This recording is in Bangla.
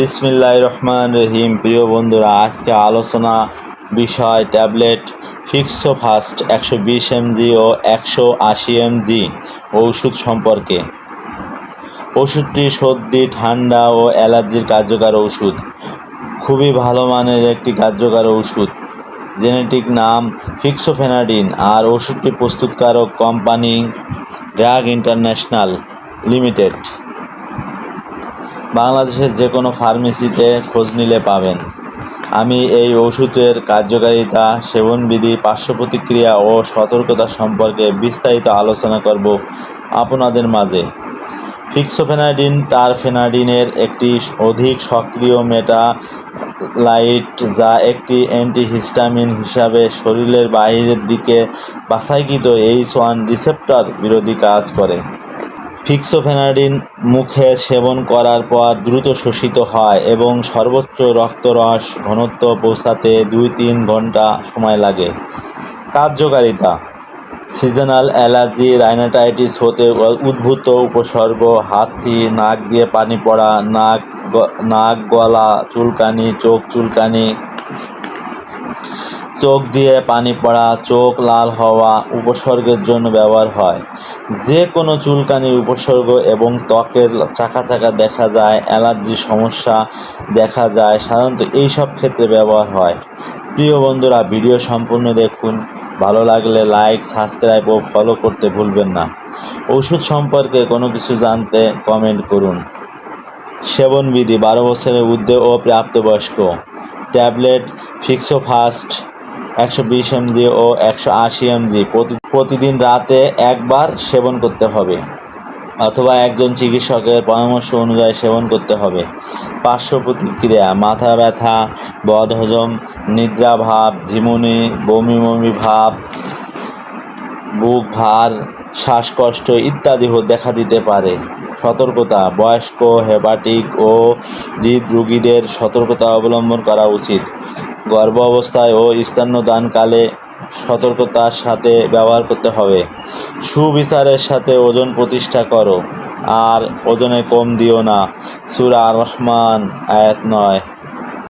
বিসমিল্লাহ রহমান রহিম। প্রিয় বন্ধুরা, আজকে আলোচনা বিষয় ট্যাবলেট ফিক্সোফাস্ট একশো বিশ এমজি ও একশো আশি এমজি ওষুধ সম্পর্কে। ওষুধটি সর্দি, ঠান্ডা ও অ্যালার্জির কার্যকর ওষুধ খুবই ভালো মানের একটি কার্যকর ওষুধ জেনেটিক নাম ফিক্সোফেনাডিন আর ওষুধটি প্রস্তুতকারক কোম্পানি ড্রাগ ইন্টারন্যাশনাল লিমিটেড। বাংলাদেশের যে কোনো ফার্মেসিতে খোঁজ নিলে পাবেন। আমি এই ওষুধের কার্যকারিতা, সেবনবিধি পার্শ্ব প্রতিক্রিয়া ও সতর্কতা সম্পর্কে বিস্তারিত আলোচনা করব আপনাদের মাঝে। ফিক্সোফেনাডিন টারফেনাডিনের একটি অধিক সক্রিয় মেটালাইট যা একটি অ্যান্টিহিস্টামিন হিসাবে শরীরের বাইরের দিকে বাছাইকৃত এইচ ওয়ান রিসেপ্টর বিরোধী কাজ করে। ফিক্সোফেনাডিন মুখে সেবন করার পর দ্রুত শোষিত হয় এবং সর্বোচ্চ রক্তরস ঘনত্ব পৌঁছাতে দুই তিন ঘণ্টা সময় লাগে। কার্যকারিতা সিজনাল অ্যালার্জি, রাইনাটাইটিস হতে উদ্ভূত উপসর্গ, হাঁচি, নাক দিয়ে পানি পড়া, নাক নাক গলা, চুলকানি, চোখ চুলকানি চোখ দিয়ে পানি পড়া, চোখ লাল হওয়া উপসর্গের জন্য ব্যবহার হয়। যে কোনো চুলকানির উপসর্গ এবং ত্বকের চাকা চাকা দেখা যায় অ্যালার্জির সমস্যা দেখা যায়, সাধারণত এই সব ক্ষেত্রে ব্যবহার হয়। প্রিয় বন্ধুরা, ভিডিও সম্পূর্ণ দেখুন। ভালো লাগলে লাইক, সাবস্ক্রাইব ও ফলো করতে ভুলবেন না। ওষুধ সম্পর্কে কোনো কিছু জানতে কমেন্ট করুন। সেবনবিধি, বারো বছরের ঊর্ধ্বে ও প্রাপ্তবয়স্ক। ট্যাবলেট, ফিক্সোফাস্ট একশো বিশ এমজি ও একশো আশি এমজি। প্রতিদিন রাতে একবার সেবন করতে হবে অথবা একজন চিকিৎসকের পরামর্শ অনুযায়ী সেবন করতে হবে। পার্শ্ব প্রতিক্রিয়া, মাথা ব্যথা, বদহজম নিদ্রাভাব ঝিমুনি, বমি বমি ভাব, বুক ভার, শ্বাসকষ্ট ইত্যাদি দেখা দিতে পারে। সতর্কতা, বয়স্ক, হেপাটিক ও হৃদরোগীদের সতর্কতা অবলম্বন করা উচিত। গর্ভ অবস্থায় ও স্তন্যদানকালে সতর্কতার সাথে ব্যবহার করতে হবে। সুবিচারের সাথে ওজন প্রতিষ্ঠা করো, আর ওজনে কম দিও না। সুরা রহমান আয়াত নয়।